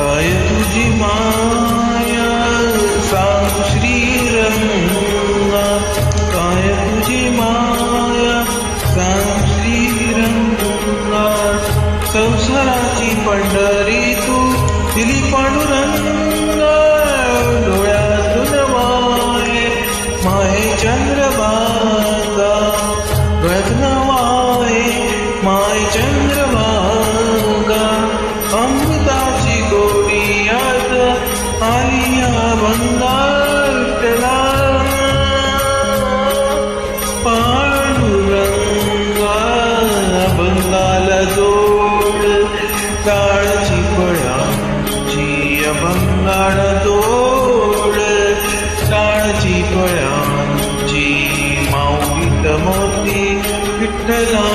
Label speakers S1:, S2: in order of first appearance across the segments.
S1: só eu demais. மாரியா வந்தாள் பாண்டுரங்கா ಬಂಗಾಳದೋಳು ಕಾಳಜಿಪಳ ಜೀಯ ಬಂಗಾಳದೋಳು ಕಾಳಜಿಪಳ ಜೀ ಮೌಲಿತ ಮೋತಿ ವಿಠಲಾ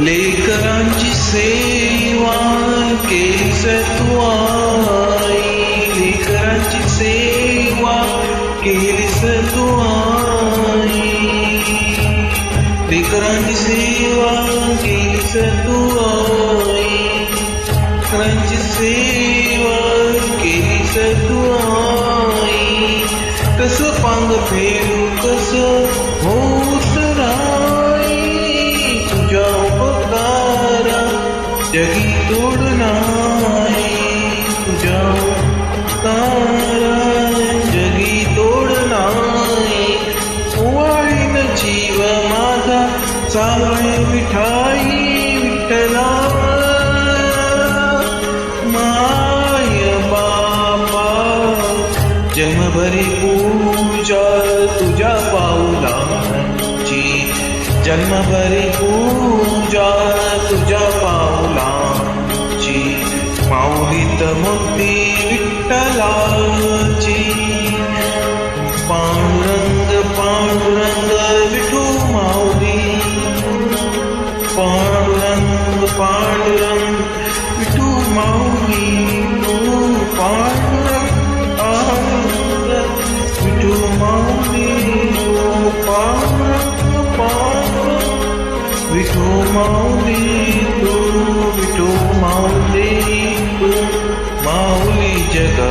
S1: लेकरांची सेवा केली सतुआई लेकरांची सेवा केली सतुआई लेकरांची सेवा केली सतुआई लेकरांची सेवा चालणे विठाई विठ्ठला माय बापा जन्मभरी पूजा तुझ्या पाऊलांची जन्मभरी पूजा तुझ्या पाऊलांची माऊलीत मोठी विठ्ठलाची विठू माऊली तू विठो माऊली तू माऊली जगा